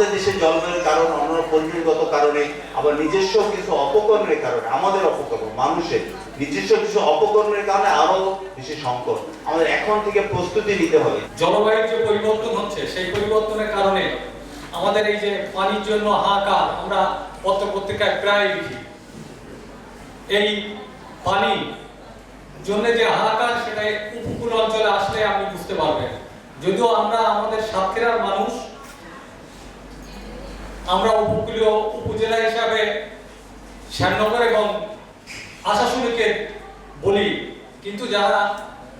আমাদের দেশের জলবায়ুর কারণে অন্য পরিবেশগত কারণে, আবার নিজস্ব কিছু অপকর্মের কারণে, আমাদের অপকর্ম, মানুষের নিজস্ব কিছু অপকর্মের কারণে আরও বেশি সংকট। আমাদের এখন থেকে প্রস্তুতি নিতে হবে। জলবায়ুর যে পরিবর্তন হচ্ছে, সেই পরিবর্তনের কারণে আমাদের এই যে পানির জন্য হাহাকার আমরা পত্র পত্রিকায় প্রায় লিখি। এই পানি জন্য যে হাহাকার সেটা উপকূল অঞ্চলে আসলে আপনি বুঝতে পারবেন। যদিও আমরা আমাদের সাতক্ষীরার মানুষ আমরা উপকূলীয় উপজেলা হিসাবে শ্যামনগর এবং আশাশুনিকে বলি, কিন্তু যারা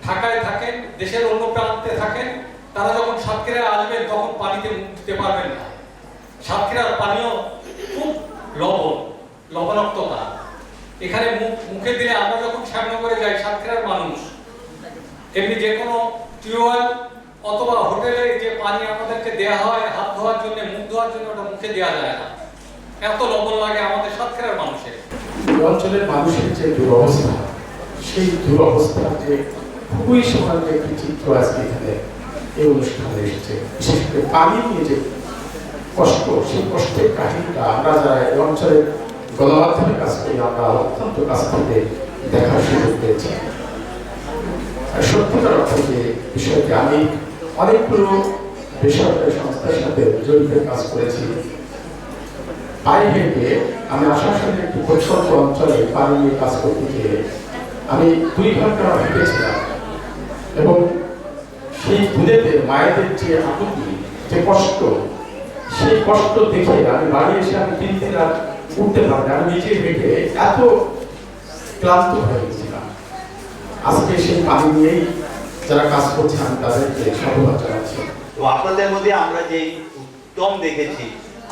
ঢাকায় থাকেন, দেশের অন্য প্রান্তে থাকেন, তারা যখন সাতক্ষীরায় আসবেন তখন পানিতে মুখ দিতে পারবেন না। সাতক্ষীরার পানীয় খুব লবণ, লবণাক্ততা। এখানে মুখ মুখে দিলে আমরা যখন শ্যামনগরে যাই, সাতক্ষীরার মানুষ, এমনি যে কোনো টিউবওয়েল অথবা হোটেলে যে পানি আমাদেরকে দেয়া হয়, হাত ধোয়ার জন্য, মুখ ধোয়ার জন্য ওটা মুখে দেওয়া যায় না। এত লবণ লাগে আমাদের সাতক্ষীরার মানুষের। অঞ্চলের মানুষের যে দুরবস্থা, সেই দুরবস্থার যে খুবই সমান একটি চিত্র আজকে এখানে এই অনুষ্ঠানে এসেছে। বিশেষ করে পানি নিয়ে যে কষ্ট, সেই কষ্টের কাহিনীটা আমরা যারা এই অঞ্চলের গণমাধ্যমে কাজ করি আমরা অত্যন্ত কাছ থেকে দেখার সুযোগ পেয়েছি। সত্যিকার অর্থে যে বিষয়টি আমি অনেকগুলো বেসরকারি সংস্থার সাথে জড়িত কাজ করেছি। পায়ে হেঁটে আমি আসানসোলের একটি প্রচ্ছন্ন অঞ্চলে পানি নিয়ে কাজ করতে গিয়ে আমি দুই ঘণ্টা হেঁটেছিলাম এবং সেই দুধেতে মায়েদের যে আকুতি, যে কষ্ট, সেই কষ্ট দেখে আমি বাড়ি এসে আমি তিন দিন আর উঠতে পারি আমি নিজে হেঁটে এত ক্লান্ত হয়ে গেছিলাম। আজকে সেই পানি নিয়েই যারা কাজ করছে আমি তাদেরকে সাধুবাদ জানাচ্ছি। তো আপনাদের মধ্যে আমরা যে উত্তম দেখেছি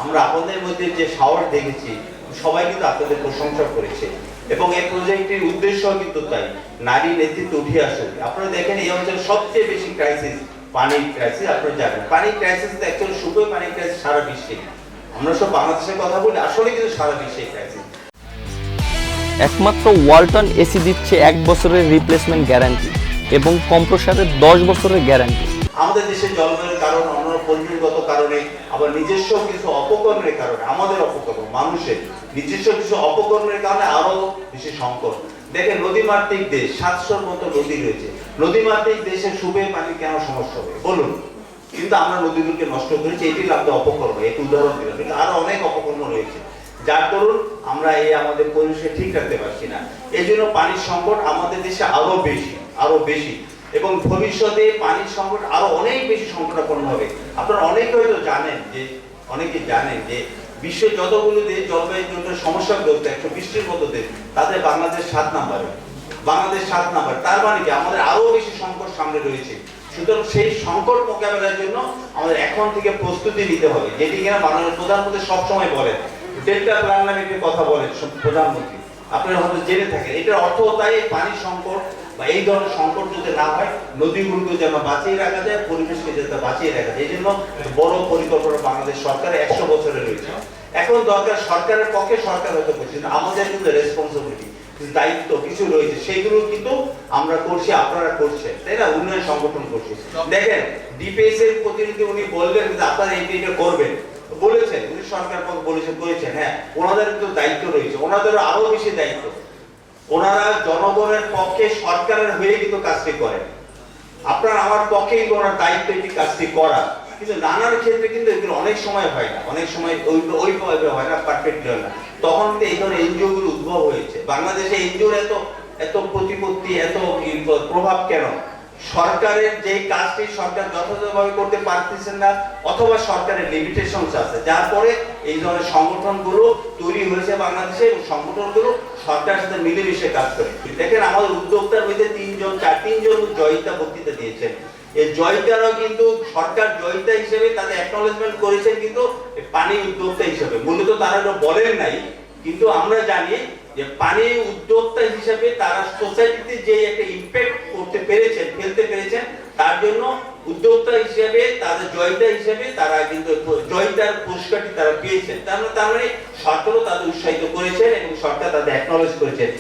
আমরা আপনাদের মধ্যে যে সাহস দেখেছি সবাই কিন্তু আপনাদের প্রশংসা করেছে। এবং এই প্রজেক্টের উদ্দেশ্য কিন্তু তাই নারী নেতৃত্ব উঠে আসুক। আপনারা দেখেন এই অঞ্চলে সবচেয়ে বেশি ক্রাইসিস পানির ক্রাইসিস আপনারা জানেন। পানির ক্রাইসিস তো অ্যাকচুয়ালি শুধুই পানির ক্রাইসিস সারা বিশ্বে। আমরা সব বাংলাদেশের কথা বলি আসলে কিন্তু সারা বিশ্বে ক্রাইসিস একমাত্র ওয়ালটন এসি দিচ্ছে এক বছরের রিপ্লেসমেন্ট গ্যারান্টি এবং কম্প্রসারের দশ বছরের গ্যারান্টি। আমাদের দেশের জলবায়ুর কারণে অন্য পরিবেশগত কারণে, আবার নিজস্ব কিছু অপকর্মের কারণে, আমাদের অপকর্ম, মানুষের নিজস্ব কিছু অপকর্মের কারণে আরও বেশি সংকট। দেখেন, নদীমাতৃক দেশ, সাতশোর মতো নদী রয়েছে। নদীমাতৃক দেশে সুবে পানি কেন সমস্যা হবে? বলুন। কিন্তু আমরা নদীগুলোকে নষ্ট করেছি, এটি লাগবে অপকর্ম একটি উদাহরণ দিলাম। কিন্তু আরও অনেক অপকর্ম রয়েছে। যার দরুন আমরা এই আমাদের পরিবেশকে ঠিক রাখতে পারছি না। এই জন্য পানির সংকট আমাদের দেশে আরও বেশি। আরও বেশি। এবং ভবিষ্যতে পানির সংকট আরও অনেক বেশি সংকটাপন্ন হবে। আপনারা অনেকে হয়তো জানেন যে, অনেকে জানেন যে বিশ্বের যতগুলো দেশ জলবায়ু জন্য সমস্যাগ্রস্ত একশো বৃষ্টির মতো দেশ, তাদের বাংলাদেশ সাত নাম্বারে। বাংলাদেশ সাত নাম্বার। তার মানে কি? আমাদের আরও বেশি সংকট সামনে রয়েছে। সুতরাং সেই সংকট মোকাবেলার জন্য আমাদের এখন থেকে প্রস্তুতি নিতে হবে। যেটি কিনা বাংলাদেশ প্রধানমন্ত্রী সবসময় বলেন। ডেল্টা প্ল্যান নামে একটি কথা বলেন প্রধানমন্ত্রী। আপনারা হয়তো জেনে থাকেন। এটার অর্থ তাই পানির সংকট বা এই ধরনের সংকট যাতে না হয়, নদীগুলোকে যেন বাঁচিয়ে রাখা যায়, পরিবেশকে যাতে বাঁচিয়ে রাখা যায়। এই জন্য বড় পরিকল্পনা বাংলাদেশ সরকারের একশো বছরে রয়েছে। এখন দরকার সরকারের পক্ষে সরকার হতে করছে আমাদের কিন্তু রেসপন্সিবিলিটি দায়িত্ব কিছু রয়েছে। সেইগুলো কিন্তু আমরা করছি, আপনারা করছেন, তাই না? উন্নয়ন সংগঠন করছে। দেখেন ডিপিএস এর প্রতিনিধি উনি বললেন যে আপনারা এই এটা করবেন। বলেছেন, উনি সরকার পক্ষ বলেছেন করেছেন হ্যাঁ। ওনাদের কিন্তু দায়িত্ব রয়েছে। ওনাদের আরও বেশি দায়িত্ব। ওনারা জনগণের পক্ষে সরকারের হয়ে কিন্তু কাজটি করেন। আপনার আমার পক্ষেই ওনার দায়িত্ব এটি কাজটি করা। কিন্তু নানার ক্ষেত্রে কিন্তু এগুলো অনেক সময় হয় না। অনেক সময় ওই ওইভাবে হয় না পারফেক্টলি হয় না। তখন কিন্তু এই ধরনের এনজিও গুলো উদ্ভব হয়েছে। বাংলাদেশে এনজিওর এত এত প্রতিপত্তি, এত প্রভাব কেন? সরকারের যে কাজটি সরকার যথাযথভাবে করতে পারতেছেন না, অথবা সরকারের লিমিটেশনস আছে, যার পরে এই ধরনের সংগঠনগুলো তৈরি হয়েছে বাংলাদেশে এবং সংগঠনগুলো সরকারের সাথে মিলেমিশে কাজ করে। দেখেন আমাদের উদ্যোক্তার মধ্যে তিনজন, চার, তিনজন জয়িতা বক্তৃতা দিয়েছেন। এই জয়িতারাও কিন্তু সরকার জয়িতা হিসেবে তাদের অ্যাকনোলেজমেন্ট করেছেন কিন্তু পানি উদ্যোক্তা হিসেবে। মূলত তারা বলেন নাই, কিন্তু আমরা জানি যে পানি উদ্যোক্তা হিসেবে তারা সোসাইটিতে যে একটা ইম্প্যাক্ট করতে পেরেছেন, ফেলতে পেরেছেন, তার জন্য উদ্যোক্তা হিসেবে, তাদের জয়িতা হিসেবে তারা কিন্তু জয়িতার পুরস্কারটি তারা পেয়েছেন। তার মানে তার মানে সরকারও তাদের উৎসাহিত করেছেন এবং সরকার তাদের অ্যাকনোলেজ করেছেন।